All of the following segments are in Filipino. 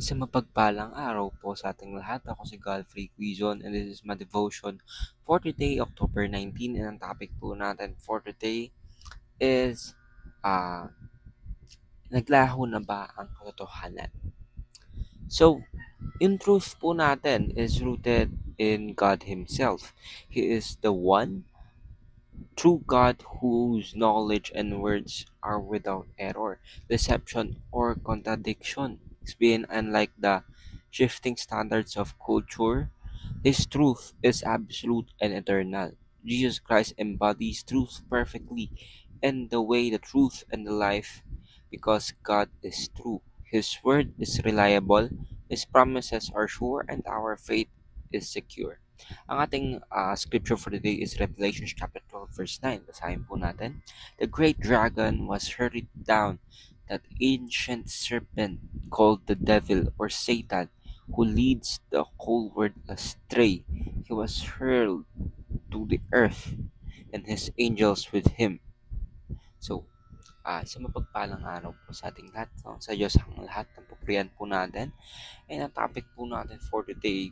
Isang mapagpalang araw po sa ating lahat. Ako si Godfrey Quizon and this is my devotion for today, October 19. And ang topic po natin for today is uh, naglaho na ba ang katotohanan? So, yung truth po natin is rooted in God Himself. He is the one true God whose knowledge and words are without error, deception, or contradiction. Being unlike the shifting standards of culture, His truth is absolute and eternal. Jesus Christ embodies truth perfectly and the way, the truth, and the life because God is true. His word is reliable, His promises are sure, and our faith is secure. Ang ating uh, scripture for today is Revelation chapter 12 verse 9. Basahin po natin. The great dragon was hurried down, that ancient serpent called the devil or Satan, who leads the whole world astray. He was hurled to the earth, and his angels with him. So, uh, sa mapagpalang araw po sa ating lahat, no? sa Diyos ang lahat ng pupurihan po natin. And ang topic po natin for today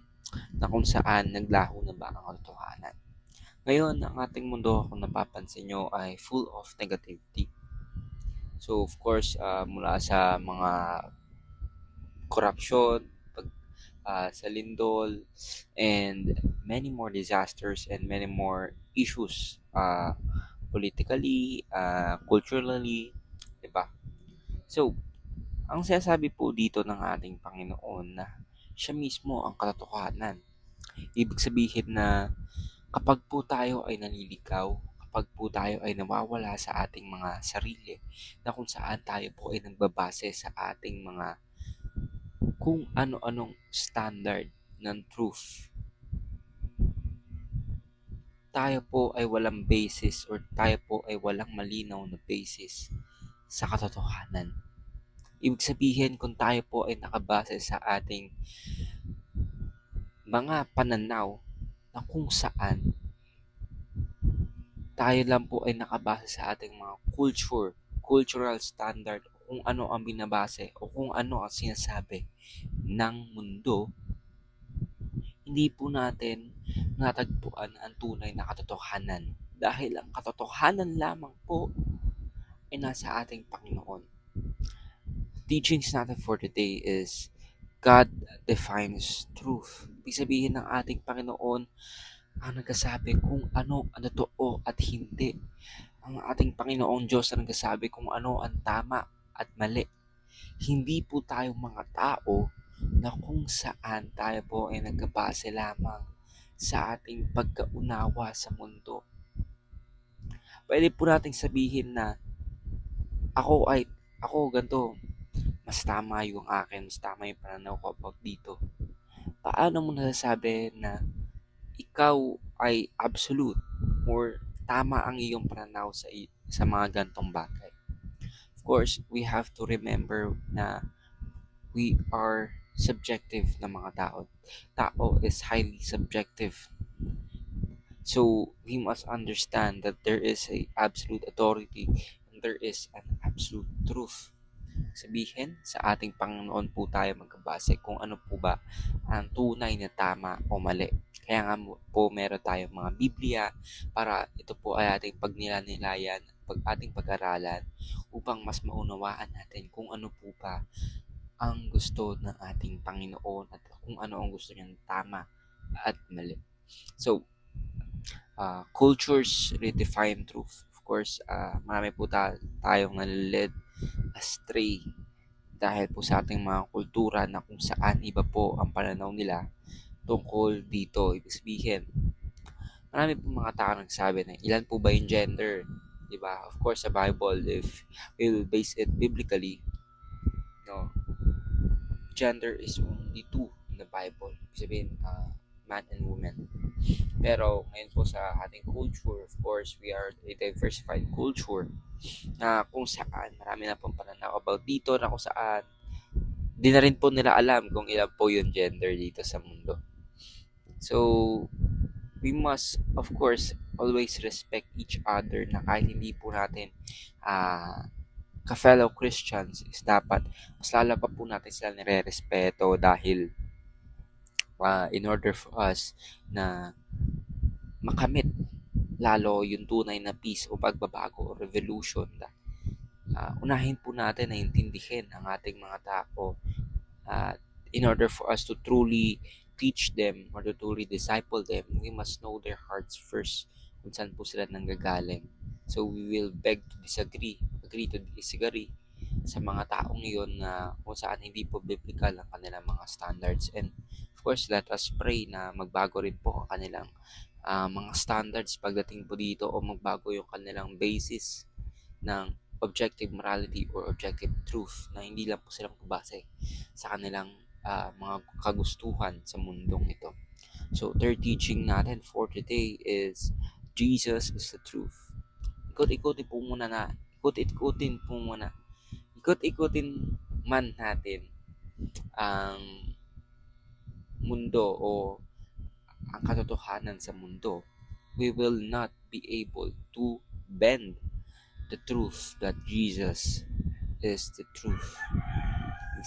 na kung saan naglaho na ba ang katotohanan. Ngayon, ang ating mundo kung napapansin nyo ay full of negativity. So, of course, uh, mula sa mga corruption, pag, uh, sa lindol, and many more disasters and many more issues uh, politically, uh, culturally, di ba? So, ang sinasabi po dito ng ating Panginoon na siya mismo ang katotohanan. Ibig sabihin na kapag po tayo ay naliligaw, kapag po tayo ay nawawala sa ating mga sarili, na kung saan tayo po ay nagbabase sa ating mga kung ano-anong standard ng truth. Tayo po ay walang basis or tayo po ay walang malinaw na basis sa katotohanan. Ibig sabihin kung tayo po ay nakabase sa ating mga pananaw na kung saan tayo lang po ay nakabase sa ating mga culture, cultural standard, kung ano ang binabase o kung ano ang sinasabi ng mundo, hindi po natin natagpuan ang tunay na katotohanan. Dahil ang katotohanan lamang po ay nasa ating Panginoon. Teachings natin for today is God defines truth. Ibig sabihin ng ating Panginoon ang nagsasabi kung ano ang totoo at hindi. Ang ating Panginoong Diyos ang nagsasabi kung ano ang tama at mali. Hindi po tayo mga tao na kung saan tayo po ay nagkabase lamang sa ating pagkaunawa sa mundo. Pwede po nating sabihin na ako ay, ako ganito, mas tama yung akin, mas tama yung pananaw ko about dito. Paano mo nasasabi na ikaw ay absolute or tama ang iyong pananaw sa, sa mga gantong bagay? Of course, we have to remember na we are subjective na mga tao. Tao is highly subjective. So, we must understand that there is a absolute authority and there is an absolute truth. Sabihin, sa ating Panginoon po tayo magkabase kung ano po ba ang tunay na tama o mali. Kaya nga po meron tayong mga Biblia para ito po ay ating pagnilanilayan, pag ating pag-aralan upang mas maunawaan natin kung ano po ba ang gusto ng ating Panginoon at kung ano ang gusto niyang tama at mali. So, uh, cultures redefine truth. Of course, uh, marami po ta- tayong nalilid astray dahil po sa ating mga kultura na kung saan iba po ang pananaw nila tungkol dito. Ibig sabihin, marami po mga tao nagsabi na ilan po ba yung gender? Diba? Of course, sa Bible, if we will base it biblically, no, gender is only two in the Bible. Ibig sabihin, uh, man and woman. Pero ngayon po sa ating culture, of course, we are a diversified culture na kung saan marami na pong pananaw about dito na kung saan di na rin po nila alam kung ilan po yung gender dito sa mundo. So, we must, of course, always respect each other na kahit hindi po natin uh, ka-fellow Christians is dapat mas lalo pa po natin sila nire-respeto dahil uh, in order for us na makamit lalo yung tunay na peace o pagbabago o revolution na uh, unahin po natin na intindihin ang ating mga tao uh, in order for us to truly teach them or to truly disciple them we must know their hearts first kung saan po sila nanggagaling. So we will beg to disagree agree to disagree sa mga taong iyon na kung saan hindi po biblical ang kanilang mga standards. And of course let us pray na magbago rin po ang kanilang uh, mga standards pagdating po dito o magbago yung kanilang basis ng objective morality or objective truth na hindi lang po silang base sa kanilang uh, mga kagustuhan sa mundong ito. So, third teaching natin for today is Jesus is the truth. Ikot-ikotin po muna na, ikot-ikotin po muna, ikot-ikotin man natin ang mundo o ang katotohanan sa mundo, we will not be able to bend the truth that Jesus is the truth.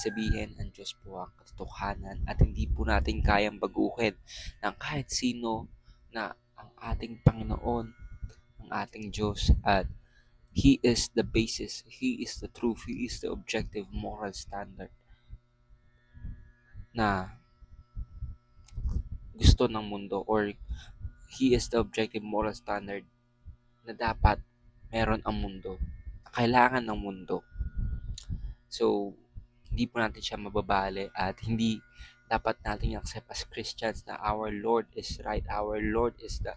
Sabihin, ang Diyos po ang katotohanan at hindi po natin kayang baguhin ng kahit sino na ang ating Panginoon, ang ating Diyos at He is the basis, He is the truth, He is the objective moral standard na gusto ng mundo or he is the objective moral standard na dapat meron ang mundo. Kailangan ng mundo. So, hindi po natin siya mababali at hindi dapat natin accept as Christians na our Lord is right. Our Lord is the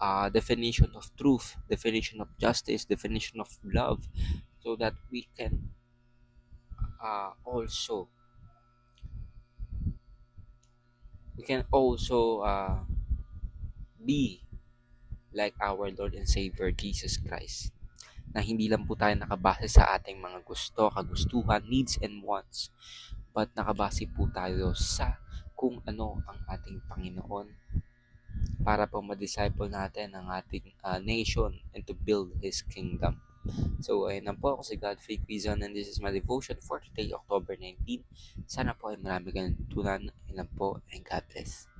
uh, definition of truth, definition of justice, definition of love so that we can uh, also we can also uh, be like our Lord and Savior Jesus Christ na hindi lang po tayo nakabase sa ating mga gusto, kagustuhan, needs, and wants but nakabase po tayo sa kung ano ang ating Panginoon para po ma-disciple natin ang ating uh, nation and to build His kingdom. So, ayun lang po ako si Godfrey Quizon and this is my devotion for today, October 19. Sana po ay marami kang tunan. Ayun lang po and God bless.